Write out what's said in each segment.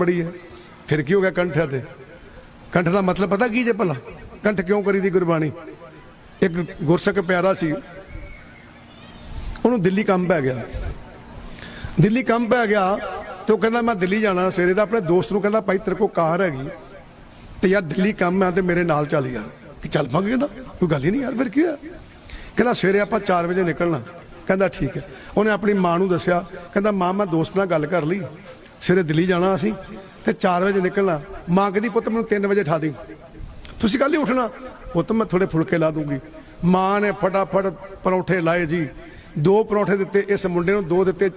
ਬੜੀ ਹੈ। ਫਿਰ ਕੀ ਹੋ ਗਿਆ ਕੰਠ ਤੇ? ਕੰਠ ਦਾ ਮਤਲਬ ਪਤਾ ਕੀ ਜੇ ਭਲਾ? ਕੰਠ ਕਿਉਂ ਕਰੀ ਦੀ ਗੁਰਬਾਣੀ? ਇੱਕ ਗੁਰਸਕ ਪਿਆਰਾ ਸੀ। ਉਹਨੂੰ ਦਿੱਲੀ ਕੰਮ ਪੈ ਗਿਆ। ਦਿੱਲੀ ਕੰਮ ਪੈ ਗਿਆ ਤੇ ਉਹ ਕਹਿੰਦਾ, ਮੈਂ ਦਿੱਲੀ ਜਾਣਾ ਸਵੇਰੇ ਦਾ। ਆਪਣੇ ਦੋਸਤ ਨੂੰ ਕਹਿੰਦਾ, ਭਾਈ, ਤੇਰੇ ਕੋਲ ਕਾਰ ਹੈਗੀ ਤੇ ਯਾਰ ਦਿੱਲੀ ਕੰਮ ਆ ਤੇ ਮੇਰੇ ਨਾਲ ਚੱਲ ਯਾਰ। ਕਿ ਚੱਲ ਪੰਗੇ ਕਹਿੰਦਾ ਕੋਈ ਗੱਲ ਹੀ ਨਹੀਂ ਯਾਰ, ਫਿਰ ਕੀ ਹੋਇਆ? ਕਹਿੰਦਾ, ਸਵੇਰੇ ਆਪਾਂ 4 ਵਜੇ ਨਿਕਲਣਾ। ਕਹਿੰਦਾ, ਠੀਕ ਹੈ। ਉਹਨੇ ਆਪਣੀ ਮਾਂ ਨੂੰ ਦੱਸਿਆ। ਕਹਿੰਦਾ, ਮਾਂ, ਮੈਂ ਦੋਸਤ ਨਾਲ ਗੱਲ ਕਰ ਲਈ। ਸਵੇਰੇ ਦਿੱਲੀ ਜਾਣਾ ਅਸੀਂ ਤੇ 4 ਵਜੇ ਨਿਕਲਣਾ। ਮਾਂ ਕਹਿੰਦੀ, ਪੁੱਤ, ਮੈਨੂੰ 3 ਵਜੇ ਠਾ ਦੇ। ਤੁਸੀਂ ਕੱਲ ਹੀ ਉੱਠਣਾ। ਪੁੱਤ, ਮੈਂ ਥੋੜੇ ਫੁਲਕੇ ਲਾ ਦੂੰਗੀ। ਮਾਂ ਨੇ ਫਟਾਫਟ ਪਰੌਂਠੇ ਲਾਏ ਜੀ। ਦੋ ਪਰੌਂਠੇ ਦਿੱਤੇ, ਇਸ ਮੁੰਡੇ ਨੂੰ ਦੋ ਦਿੱਤੇ,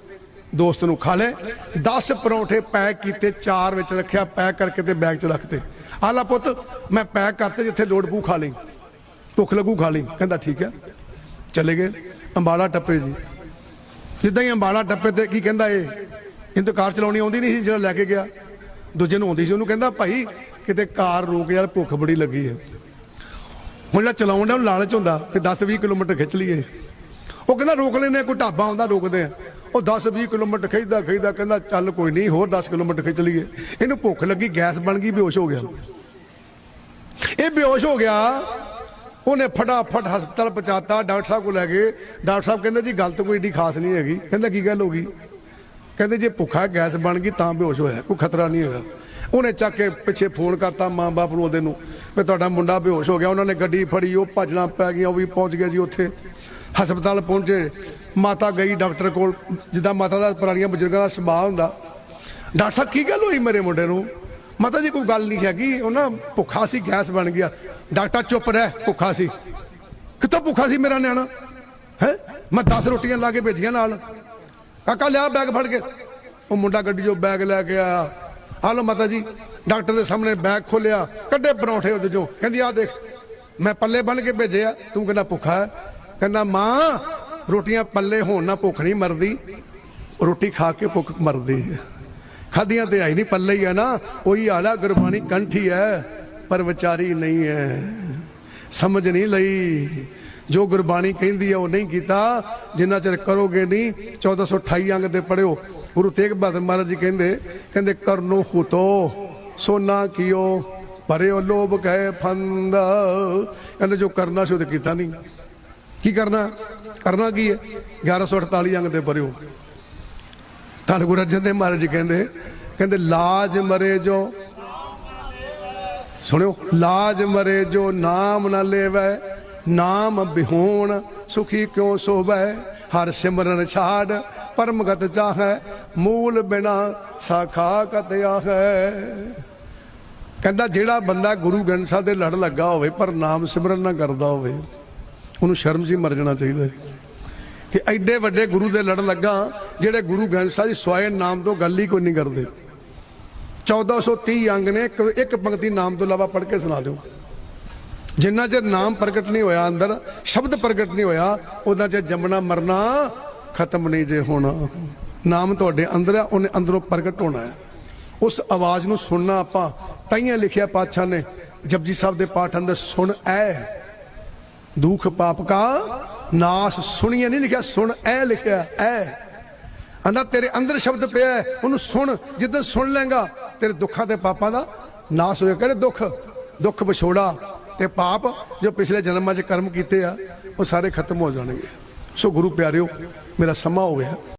ਦੋਸਤ ਨੂੰ ਖਾ ਲੈ 10 ਪਰੌਂਠੇ ਪੈਕ ਕੀਤੇ, ਚਾਰ ਵਿੱਚ ਰੱਖਿਆ, ਪੈਕ ਕਰਕੇ ਤੇ ਬੈਗ 'ਚ ਰੱਖਤੇ ਆਲਾ ਪੁੱਤ, ਮੈਂ ਪੈਕ ਕਰਤੇ ਜਿੱਥੇ ਲੋੜ ਪੂ ਖਾ ਲਈ। ਭੁੱਖ ਲੱਗੂ, ਖਾ ਲਈ। ਕਹਿੰਦਾ, ਠੀਕ ਹੈ। ਚਲੇ ਗਏ। ਅੰਬਾਲਾ ਟੱਪੇ ਜੀ। ਜਿੱਦਾਂ ਹੀ ਅੰਬਾਲਾ ਟੱਪੇ ਤੇ ਕੀ ਕਹਿੰਦਾ ਇਹ ਇਹਨੂੰ ਤਾਂ ਕਾਰ ਚਲਾਉਣੀ ਆਉਂਦੀ ਨਹੀਂ ਸੀ, ਜਿਹੜਾ ਲੈ ਕੇ ਗਿਆ। ਦੂਜੇ ਨੂੰ ਆਉਂਦੀ ਸੀ, ਉਹਨੂੰ ਕਹਿੰਦਾ, ਭਾਈ, ਕਿਤੇ ਕਾਰ ਰੋਕ ਯਾਰ, ਭੁੱਖ ਬੜੀ ਲੱਗੀ ਹੈ। ਹੁਣ ਜਿਹੜਾ ਚਲਾਉਣ ਦਾ ਲਾਲਚ ਹੁੰਦਾ ਕਿ 10 20 ਕਿਲੋਮੀਟਰ ਖਿੱਚ ਲਈਏ। ਉਹ ਕਹਿੰਦਾ, ਰੋਕ ਲੈਨੇ ਕੋਈ ਢਾਬਾ ਆਉਂਦਾ, ਰੋਕਦੇ ਆ ਉਹ 10 20 ਕਿਲੋਮੀਟਰ ਖਿੱਚਦਾ ਖਿੱਚਦਾ, ਕਹਿੰਦਾ, ਚੱਲ ਕੋਈ ਨਹੀਂ, ਹੋਰ 10 ਕਿਲੋਮੀਟਰ ਖਿੱਚ ਲਈਏ। ਇਹਨੂੰ ਭੁੱਖ ਲੱਗੀ, ਗੈਸ ਬਣ ਗਈ, ਬੇਹੋਸ਼ ਹੋ ਗਿਆ। ਇਹ ਬੇਹੋਸ਼ ਹੋ ਗਿਆ, ਉਹਨੇ ਫਟਾਫਟ ਹਸਪਤਾਲ ਪਹੁੰਚਾਤਾ, ਡਾਕਟਰ ਸਾਹਿਬ ਕੋਲ ਲੈ ਗਏ। ਡਾਕਟਰ ਸਾਹਿਬ ਕਹਿੰਦੇ, ਜੀ, ਗੱਲ ਤਾਂ ਕੋਈ ਏਡੀ ਖਾਸ ਨਹੀਂ ਹੈਗੀ। ਕਹਿੰਦਾ, ਕੀ ਗੱਲ ਹੋ ਗਈ? ਕਹਿੰਦੇ ਜੇ ਭੁੱਖਾ ਗੈਸ ਬਣ ਗਈ ਤਾਂ ਬੇਹੋਸ਼ ਹੋਇਆ, ਕੋਈ ਖਤਰਾ ਨਹੀਂ ਹੋਇਆ ਉਹਨੇ ਚੱਕ ਕੇ ਪਿੱਛੇ ਫੋਨ ਕਰਤਾ ਮਾਂ-ਬਾਪ ਨੂੰ ਉਹਦੇ ਨੂੰ, ਵੀ ਤੁਹਾਡਾ ਮੁੰਡਾ ਬੇਹੋਸ਼ ਹੋ ਗਿਆ, ਉਹਨਾਂ ਨੇ ਗੱਡੀ ਫੜੀ, ਉਹ ਭੱਜਣਾ ਪੈ ਗਿਆ ਉਹ ਵੀ ਪਹੁੰਚ ਗਿਆ ਜੀ ਉੱਥੇ। ਹਸਪਤਾਲ ਪਹੁੰਚੇ, ਮਾਤਾ ਗਈ ਡਾਕਟਰ ਕੋਲ, ਜਿੱਦਾਂ ਮਾਤਾ ਦਾ ਪੁਰਾਣੀਆਂ ਬਜ਼ੁਰਗਾਂ ਦਾ ਸੁਭਾਅ ਹੁੰਦਾ। ਡਾਕਟਰ ਸਾਹਿਬ, ਕੀ ਗੱਲ ਹੋਈ ਮੇਰੇ ਮੁੰਡੇ ਨੂੰ? ਮਾਤਾ ਜੀ, ਕੋਈ ਗੱਲ ਨਹੀਂ ਹੈਗੀ, ਉਹ ਨਾ ਭੁੱਖਾ ਸੀ, ਗੈਸ ਬਣ ਗਿਆ। ਡਾਕਟਰ ਚੁੱਪ ਰਹਿ, ਭੁੱਖਾ ਸੀ। ਕਿੱਥੋਂ ਭੁੱਖਾ ਸੀ ਮੇਰਾ ਨਿਆਣਾ? ਹੈ? ਮੈਂ 10 ਰੋਟੀਆਂ ਲਾ ਕੇ ਭੇਜੀਆਂ ਨਾਲ। ਕਾਕਾ, ਲਿਆ ਬੈਗ ਫੜ ਕੇ। ਉਹ ਮੁੰਡਾ ਗੱਡੀ 'ਚੋਂ ਬੈਗ ਲੈ ਕੇ ਆਇਆ। ਆ ਲਓ ਮਾਤਾ ਜੀ, ਡਾਕਟਰ ਦੇ ਸਾਹਮਣੇ ਬੈਗ ਖੋਲਿਆ ਕੱਢੇ ਪਰੌਂਠੇ ਉਹਦੇ 'ਚੋਂ। ਕਹਿੰਦੀ ਆ ਦੇਖ, ਮੈਂ ਪੱਲੇ ਬਣ ਕੇ ਭੇਜਿਆ। ਤੂੰ ਕਹਿੰਦਾ, ਭੁੱਖਾ ਹੈ। ਕਹਿੰਦਾ, ਮਾਂ, ਰੋਟੀਆਂ ਪੱਲੇ ਹੋਣ ਨਾਲ ਭੁੱਖ ਨਹੀਂ ਮਰਦੀ। ਰੋਟੀ ਖਾ ਕੇ ਭੁੱਖ ਮਰਦੀ ਹੈ। ਖਾਦੀਆਂ ਤੇ ਆਈ ਨਹੀਂ, ਪੱਲੇ ਹੀ ਹੈ ਨਾ। ਉਹੀ ਆਲਾ ਗੁਰਬਾਣੀ ਕੰਠੀ ਹੈ, ਪਰ ਵਿਚਾਰੀ ਨਹੀਂ ਹੈ। ਸਮਝ ਨਹੀਂ ਲਈ। ਜੋ ਗੁਰਬਾਣੀ ਕਹਿੰਦੀ ਹੈ ਉਹ ਨਹੀਂ ਕੀਤਾ। ਜਿੰਨਾ ਚਿਰ ਕਰੋਗੇ ਨਹੀਂ 1428 ਅੰਗ ਦੇ ਪੜਿਓ ਗੁਰੂ ਤੇਗ ਬਹਾਦਰ ਮਹਾਰਾਜ ਜੀ ਕਹਿੰਦੇ ਕਹਿੰਦੇ, ਕਰਨੋ ਹੁਤੋ ਸੋਨਾ ਕੀਓ ਪਰਿਓ ਲੋਭ ਕਹੇ ਫੰਦ। ਕਹਿੰਦੇ, ਜੋ ਕਰਨਾ ਸੀ, ਉਹ ਕੀਤਾ ਨਹੀਂ। ਕੀ ਕਰਨਾ? ਕਰਨਾ ਕੀ ਹੈ? 1148 ਅੰਗ ਤੇ ਪੜਿਓ ਧੰਨ ਗੁਰੂ ਅਰਜਨ ਦੇਵ ਮਹਾਰਾਜ ਜੀ ਕਹਿੰਦੇ ਕਹਿੰਦੇ, ਲਾਜ ਮਰੇ ਜੋ ਸੁਣਿਓ, ਲਾਜ ਮਰੇ ਜੋ, ਨਾਮ ਨਾ ਲੈਵੈ ਨਾਮ ਬਿਹੋਣ, ਸੁਖੀ ਕਿਉ ਸੋਵੈ? ਹਰ ਸਿਮਰਨ ਛਾੜ, ਪਰਮਗਤ ਚਾਹੈ, ਮੂਲ ਬਿਨਾ ਸਾਖਾ ਕਤ ਆਹੈ। ਕਹਿੰਦਾ, ਜਿਹੜਾ ਬੰਦਾ ਗੁਰੂ ਗ੍ਰੰਥ ਸਾਹਿਬ ਦੇ ਲੜ ਲੱਗਾ ਹੋਵੇ, ਪਰ ਨਾਮ ਸਿਮਰਨ ਨਾ ਕਰਦਾ ਹੋਵੇ, ਉਹਨੂੰ ਸ਼ਰਮ ਸੀ ਮਰ ਜਾਣਾ ਚਾਹੀਦਾ ਕਿ ਐਡੇ ਵੱਡੇ ਗੁਰੂ ਦੇ ਲੜ ਲੱਗਾ, ਜਿਹੜੇ ਗੁਰੂ ਗ੍ਰੰਥ ਸਾਹਿਬ ਜੀ ਸਵਾਏ ਨਾਮ ਤੋਂ ਗੱਲ ਹੀ ਕੋਈ ਨਹੀਂ ਕਰਦੇ। 1430 ਅੰਗ ਨੇ, ਇੱਕ ਇੱਕ ਪੰਕਤੀ ਨਾਮ ਤੋਂ ਇਲਾਵਾ ਪੜ੍ਹ ਕੇ ਸੁਣਾ ਦਿਓ। ਜਿੰਨਾ ਚਿਰ ਨਾਮ ਪ੍ਰਗਟ ਨਹੀਂ ਹੋਇਆ ਅੰਦਰ, ਸ਼ਬਦ ਪ੍ਰਗਟ ਨਹੀਂ ਹੋਇਆ, ਉਹਦਾ ਚਿਰ ਜੰਮਣਾ, ਮਰਨਾ ਖਤਮ ਨਹੀਂ ਜੇ ਹੋਣਾ। ਨਾਮ ਤੁਹਾਡੇ ਅੰਦਰ ਆ, ਉਹਨੇ ਅੰਦਰੋਂ ਪ੍ਰਗਟ ਹੋਣਾ ਹੈ। ਉਸ ਆਵਾਜ਼ ਨੂੰ ਸੁਣਨਾ ਆਪਾਂ, ਤਾਈਆਂ ਲਿਖਿਆ ਪਾਤਸ਼ਾਹ ਨੇ, ਜਪਜੀ ਸਾਹਿਬ ਦੇ ਪਾਠ ਅੰਦਰ ਸੁਣ ਐ। ਦੁੱਖ ਪਾਪ ਕਾ ਨਾਸ ਸੁਣੀਏ, ਨਹੀਂ ਲਿਖਿਆ, ਸੁਣ ਐ ਲਿਖਿਆ, ਐ। ਅੰਦਾ ਤੇਰੇ ਅੰਦਰ ਸ਼ਬਦ ਪਿਆ ਉਹਨੂੰ ਸੁਣ ਜਿੱਦਾਂ ਸੁਣ ਲੇਗਾ ਤੇਰੇ ਦੁੱਖਾਂ ਤੇ ਪਾਪਾਂ ਦਾ ਨਾਸ ਹੋਇਆ। ਕਿਹੜੇ ਦੁੱਖ? ਦੁੱਖ ਵਿਛੋੜਾ ਤੇ ਪਾਪ ਜੋ ਪਿਛਲੇ ਜਨਮਾਂ 'ਚ ਕਰਮ ਕੀਤੇ ਆ, ਉਹ ਸਾਰੇ ਖਤਮ ਹੋ ਜਾਣਗੇ। ਸੋ ਗੁਰੂ ਪਿਆਰਿਓ, ਮੇਰਾ ਸਮਾਂ ਹੋ ਗਿਆ।